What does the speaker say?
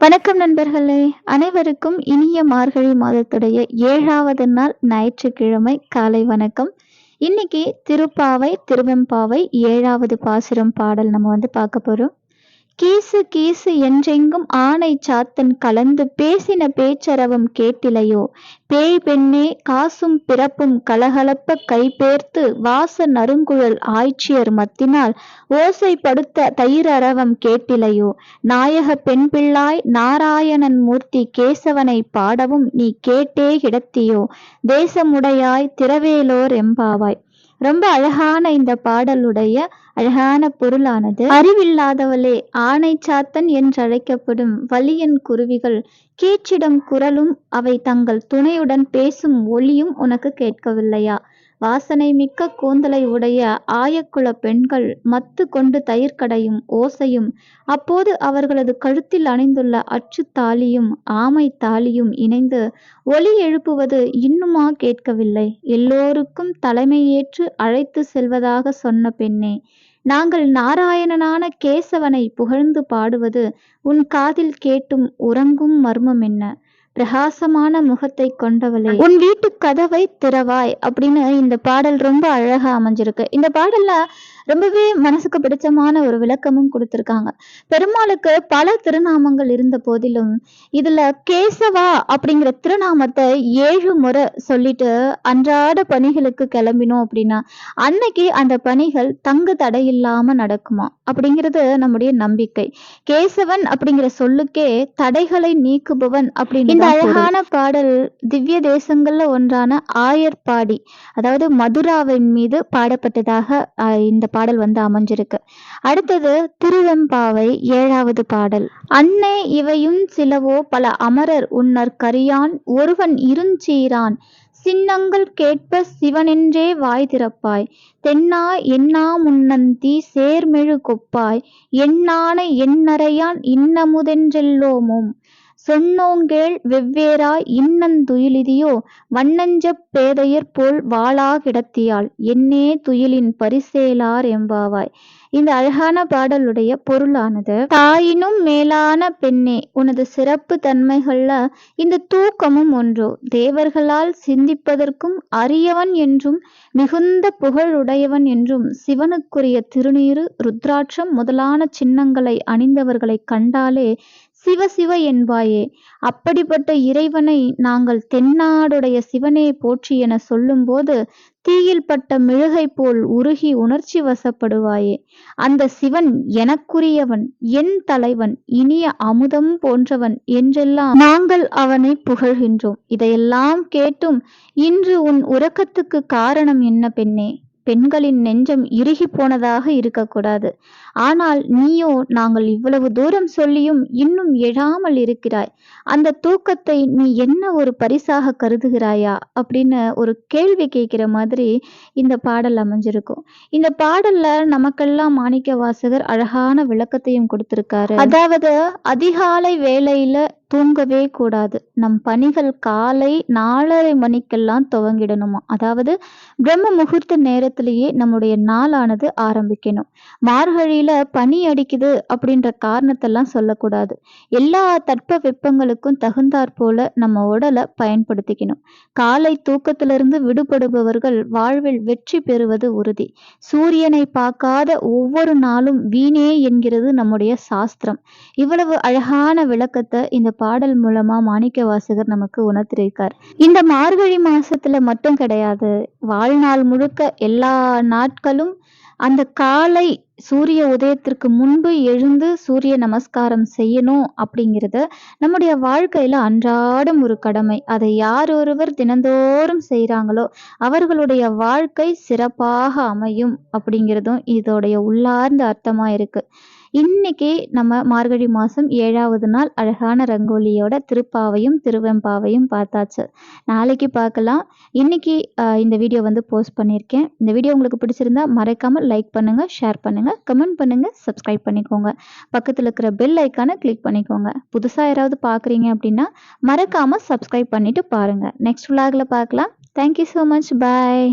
வணக்கம் நண்பர்களே. அனைவருக்கும் இனிய மார்கழி மாதத்துடைய ஏழாவது நாள் ஞாயிற்றுக்கிழமை காலை வணக்கம். இன்னைக்கு திருப்பாவை திருவெம்பாவை ஏழாவது பாசுரம் பாடல் நம்ம வந்து பார்க்க போறோம். கீசு கீசு என்றெங்கும் ஆணை சாத்தன் கலந்து பேசின பேச்சரவம் கேட்டிலையோ? பேய் பெண்ணே காசும் பிறப்பும் கலகலப்ப கைபேர்த்து வாச நறுங்குழல் ஆய்ச்சியர் மத்தினால் ஓசை படுத்த தயிரரவம் கேட்டிலையோ? நாயக பெண் பிள்ளாய் நாராயணன் மூர்த்தி கேசவனை பாடவும் நீ கேட்டே கிடத்தியோ? தேசமுடையாய் திரவேலோர் எம்பாவாய். ரொம்ப அழகான இந்த பாடலுடைய அழகான பொருளானது. அறிவில்லாதவளே ஆணை சாத்தன் என்றழைக்கப்படும் வலியன் குருவிகள் கீச்சிடும் குரலும் அவை தங்கள் துணையுடன் பேசும் ஒலியும் உனக்கு கேட்கவில்லையா? வாசனை மிக்க கூந்தலை உடைய ஆயக்குள பெண்கள் மத்து கொண்டு தயிர்கடையும் ஓசையும் அப்போது அவர்களது கழுத்தில் அணிந்துள்ள அச்சு தாலியும் ஆமை தாலியும் இணைந்து ஒலி எழுப்புவது இன்னுமா கேட்கவில்லை. எல்லோருக்கும் தலைமையேற்று அழைத்து செல்வதாக சொன்ன பெண்ணே நாங்கள் நாராயணனான கேசவனை புகழ்ந்து பாடுவது உன் காதில் கேட்டும் உறங்கும் மர்மம் என்ன? பிரகாசமான முகத்தை கொண்டவளே. உன் வீட்டு கதவை திறவாய் அப்படின்னு இந்த பாடல் ரொம்ப அழகா அமைஞ்சிருக்கு. இந்த பாடல்ல ரொம்பவே மனசுக்கு பிடிச்சமான ஒரு விளக்கமும் கொடுத்துருக்காங்க. பெருமாளுக்கு பல திருநாமங்கள் இருந்த போதிலும் இதுல கேசவா அப்படிங்கிற திருநாமத்தை ஏழு முறை சொல்லிட்டு அன்றாட பணிகளுக்கு கிளம்பினோம் அப்படின்னா அன்னைக்கு அந்த பணிகள் தங்கு தடையில்லாம நடக்குமா? அப்படிங்கிறது நம்முடைய நம்பிக்கை. கேசவன் அப்படிங்கிற சொல்லுக்கே தடைகளை நீக்குபவன் அப்படின்னு இந்த அழகான பாடல் திவ்ய தேசங்கள்ல ஒன்றான ஆயர்பாடி அதாவது மதுராவின் மீது பாடப்பட்டதாக இந்த பாடல் வந்து அமைஞ்சிருக்கு. அடுத்தது திருவெம்பாவை ஏழாவது பாடல். அன்னை இவையும் சிலவோ பல அமரர் உன்னர் கரியான் ஒருவன் இருஞ்சீரான். சின்னங்கள் கேட்ப சிவனென்றே வாய் திறப்பாய். தென்னா என்னா முன்னந்தி சேர்மெழு கொப்பாய். எண்ணான எண்ணறையான் இன்னமுதென்றெல்லோமும். சொன்னோங்கேள் வெவ்வேறாய் இன்னந்துயிலிதியோ வண்ணஞ்சப் பேதையர் போல் வாளா கிடத்தியாள். என்னே துயிலின் பரிசேலார் எம்பாவாய் இந்த அழகான பாடலுடைய பொருளானது தாயினும் மேலான பெண்ணே உனது சிறப்பு தன்மைகள்ல இந்த தூக்கமும் ஒன்றோ. தேவர்களால் சிந்திப்பதற்கும் அரியவன் என்றும் மிகுந்த புகழுடையவன் என்றும் சிவனுக்குரிய திருநீறு ருத்ராட்சம் முதலான சின்னங்களை அணிந்தவர்களை கண்டாலே சிவ சிவ என்பாயே. அப்படிப்பட்ட இறைவனை நாங்கள் தென்னாடுடைய சிவனே போற்றி என சொல்லும்போது தீயில் பட்ட மெழுகை போல் உருகி உணர்ச்சி வசப்படுவாயே. அந்த சிவன் எனக்குரியவன் என் தலைவன் இனிய அமுதம் போன்றவன் என்றெல்லாம் நாங்கள் அவனை புகழ்கின்றோம். இதையெல்லாம் கேட்டும் இன்று உன் உறக்கத்துக்கு காரணம் என்ன பெண்ணே? பெண்களின் நெஞ்சம் இறுகி போனதாக இருக்கக்கூடாது. ஆனால் நீயோ நாங்கள் இவ்வளவு தூரம் சொல்லியும் இன்னும் எழாமல் இருக்கிறாய். அந்த தூக்கத்தை நீ என்ன ஒரு பரிசாக கருதுகிறாயா? அப்படின்னு ஒரு கேள்வி கேட்கிற மாதிரி இந்த பாடல் அமைஞ்சிருக்கும். இந்த பாடல்ல நமக்கெல்லாம் மாணிக்க வாசகர் அழகான விளக்கத்தையும் கொடுத்திருக்காரு. அதாவது அதிகாலை வேலையில தூங்கவே கூடாது. நம் பணிகள் காலை நாலரை மணிக்கெல்லாம் துவங்கிடணுமா? அதாவது பிரம்ம முகூர்த்த நேரத்திலேயே நம்முடைய நாளானது ஆரம்பிக்கணும். மார்கழியில பனி அடிக்குது அப்படின்ற காரணத்தெல்லாம் சொல்லக்கூடாது. எல்லா தட்ப வெப்பங்களுக்கும் தகுந்தாற் போல நம்ம உடலை பயன்படுத்திக்கணும். காலை தூக்கத்திலிருந்து விடுபடுபவர்கள் வாழ்வில் வெற்றி பெறுவது உறுதி. சூரியனை பார்க்காத ஒவ்வொரு நாளும் வீணே என்கிறது நம்முடைய சாஸ்திரம். இவ்வளவு அழகான விளக்கத்தை இந்த பாடல் மூலமா மாணிக்க வாசகர் நமக்கு உணர்த்திருக்கார். இந்த மார்கழி மாசத்துல மட்டும் கிடையாது. வாழ்நாள் முழுக்க எல்லா நாட்களும் அந்த காலை சூரிய உதயத்திற்கு முன்பு எழுந்து சூரிய நமஸ்காரம் செய்யணும் அப்படிங்கிறத நம்முடைய வாழ்க்கையில அன்றாடம் ஒரு கடமை. அதை யார் ஒருவர் தினந்தோறும் செய்கிறாங்களோ அவர்களுடைய வாழ்க்கை சிறப்பாக அமையும் அப்படிங்கிறதும் இதோடைய உள்ளார்ந்த அர்த்தமா இருக்கு. இன்னைக்கு நம்ம மார்கழி மாதம் ஏழாவது நாள் அழகான ரங்கோலியோட திருப்பாவையும் திருவெம்பாவையும் பார்த்தாச்சு. நாளைக்கு பார்க்கலாம். இன்னைக்கு இந்த வீடியோ வந்து போஸ்ட் பண்ணியிருக்கேன். இந்த வீடியோ உங்களுக்கு பிடிச்சிருந்தா மறக்காமல் லைக் பண்ணுங்கள் ஷேர் பண்ணுங்கள் கமெண்ட் பண்ணுங்கள் சப்ஸ்கிரைப் பண்ணிக்கோங்க. பக்கத்தில் இருக்கிற பெல் ஐக்கானை கிளிக் பண்ணிக்கோங்க. புதுசாக யாராவது பார்க்குறீங்க அப்படின்னா மறக்காமல் சப்ஸ்கிரைப் பண்ணிவிட்டு பாருங்கள் நெக்ஸ்ட் விலாகில் பார்க்கலாம். Thank you so much bye